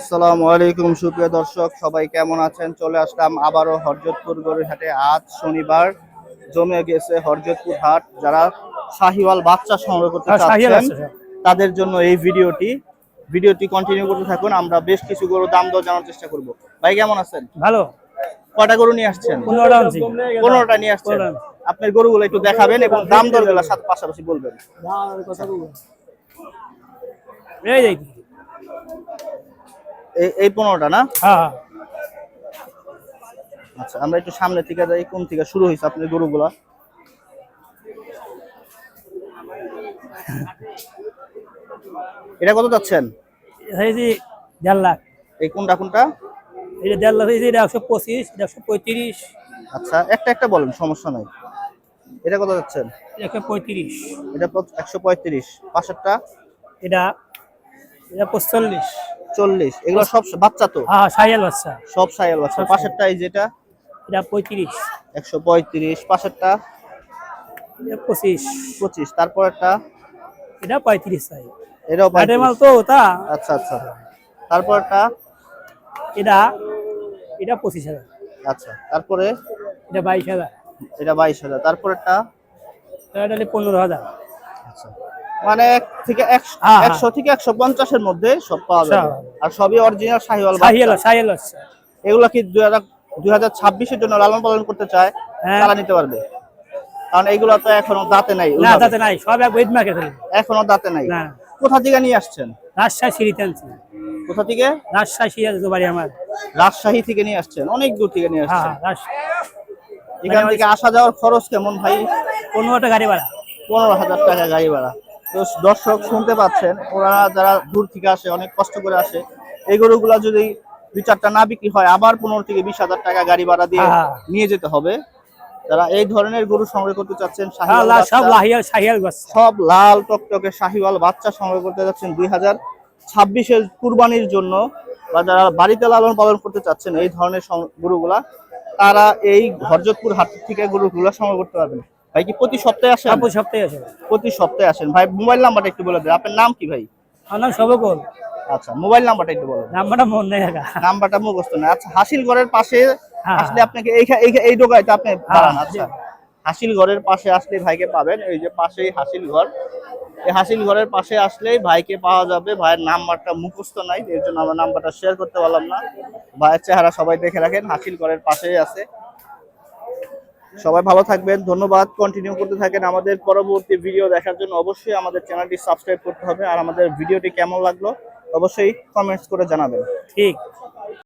আসসালামু আলাইকুম সুপ্রিয় দর্শক সবাই কেমন আছেন? চলে আসলাম আবারও হরজতপুর গরুরহাটে আজ শনিবার জমে গেছে হরজতপুর হাট। যারা শাহিওয়াল বাচ্চা সংগ্রহ করতে হ্যাঁ, চাচ্ছেন হ্যাঁ। তাদের জন্য এই ভিডিওটি ভিডিওটি কন্টিনিউ করতে থাকুন। আমরা বেশ কিছু গরু দাম দর জানার চেষ্টা করব। ভাই কেমন আছেন? ভালো। কটা গরু নিয়ে আসছেন? পনেরোটা নিয়ে আসছেন। আপনার গরুগুলো একটু দেখাবেন এবং দাম দরগুলো সাথে পাশাপাশি বলবেন। এই পনেরোটা না? হ্যাঁ। আচ্ছা আমরা একটু সামনে থেকে যাই কোন থেকে শুরু হয়েছে আপনার গরুগুলা? এটা কত যাচ্ছেন? দেড় লাখ। এই কোনটা কোনটা? এটা দেড় লাখ এটা একশো পঁচিশ এটা একশো পঁয়ত্রিশ। আচ্ছা একটা একটা বলেন সমস্যা নাই। এটা কত যাচ্ছেন? একশো পঁয়ত্রিশ। এটা একশো পঁয়ত্রিশ। পাশেরটা? এটা এটা পঁচল্লিশ। চল্লিশ। এগুলো সব বাচ্চা তো? হ্যাঁ সাইয়াল বাচ্চা। সব সাইয়াল বাচ্চা। পাশেরটা এই যেটা? এটা পঁয়ত্রিশ। একশো পঁয়ত্রিশ। পাশেরটা? পঁচিশ। পঁচিশ। তারপরেরটা? এটা পঁয়ত্রিশ চাই এটাও মাল তো তা আচ্ছা আচ্ছা। তারপরটা এটা এটা পঁচিশ হাজার। আচ্ছা তারপরে? এটা বাইশ হাজার। এটা বাইশ হাজার। তারপরেরটা? এটা পনেরো হাজার। আচ্ছা। মানে এক থেকে একশো হ্যাঁ, হ্যাঁ। একশো থেকে একশো পঞ্চাশের মধ্যে সব পাওয়া যাবে। আর সবই অরিজিনাল শাহিওয়াল বাচ্চা। এগুলো কি দুই হাজার দুই হাজার ছাব্বিশের জন্য লালন পালন করতে চায় হ্যাঁ। তারা নিতে পারবে? কারণ এগুলো তো এখনও দাঁতে নাই না। তাতে নাই সব ওয়েট মার্কেট এখনও দাঁতে নাই। কোথা থেকে নিয়ে আসছেন? রাজশাহী সিঁড়িতে আনছি। কোথা থেকে? রাজশাহী সিঁড়ি বাড়ি আমার। রাজশাহী থেকে নিয়ে আসছেন অনেক দূর থেকে নিয়ে আসছেন। এখান থেকে আসা যাওয়ার খরচ কেমন ভাই? পনেরোটা গাড়ি ভাড়া। পনেরো হাজার টাকা গাড়ি ভাড়া। তো দর্শক শুনতে পাচ্ছেন ওরা যারা দূর থেকে আসে অনেক কষ্ট করে আসে এই গরুগুলা যদি দুই চারটা না বিক্রি হয় আবার পনেরো থেকে বিশ হাজার টাকা গাড়ি ভাড়া দিয়ে হ্যাঁ। নিয়ে যেতে হবে। তারা এই ধরনের গরু সংগ্রহ করতে চাচ্ছেন হ্যাঁ সব লাল টকটকে শাহিওয়াল বাচ্চা সংগ্রহ করতে যাচ্ছেন দুই হাজার ছাব্বিশের কুরবানির জন্য বা যারা বাড়িতে লালন পালন করতে চাচ্ছেন এই ধরনের গরুগুলা তারা এই হরজতপুর হাট থেকে গরুগুলা সংগ্রহ করতে পারবেন। ভাই কি প্রতি সপ্তাহে আসেন? সব সপ্তাহে আছে প্রতি সপ্তাহে আসেন। ভাই মোবাইল নাম্বারটা একটু বলে দেন। আপনার নাম কি ভাই? আমার নাম সবকল। আচ্ছা মোবাইল নাম্বারটা একটু বলেন নাম্বারটা মন নেই একা। নাম্বারটা মুখস্থ না আচ্ছা হাসিল ঘরের পাশে হ্যাঁ। আসলে আপনাকে এই এই- এই দোকানটা আপনি দাঁড়ান। হ্যাঁ। আচ্ছা হাসিল ঘরের পাশে আসলে ভাইকে পাবেন। এই যে পাশেই হাসিল ঘর এই হাসিল ঘরের পাশে আসলেই ভাইকে পাওয়া যাবে। ভাইয়ের নাম্বারটা মুখস্থ নাই এর জন্য আমরা নাম্বারটা শেয়ার করতে পারলাম না। ভাইয়ের চেহারা সবাই দেখে রাখেন। হাসিল ঘরের পাশেই আছে। সবাই ভালো থাকবেন, ধন্যবাদ। কন্টিনিউ করতে থাকেন আমাদের পরবর্তী ভিডিও দেখার জন্য। অবশ্যই আমাদের চ্যানেলটি সাবস্ক্রাইব করতে হবে। আর আমাদের ভিডিওটি কেমন লাগল, অবশ্যই কমেন্টস করে জানাবেন। ঠিক।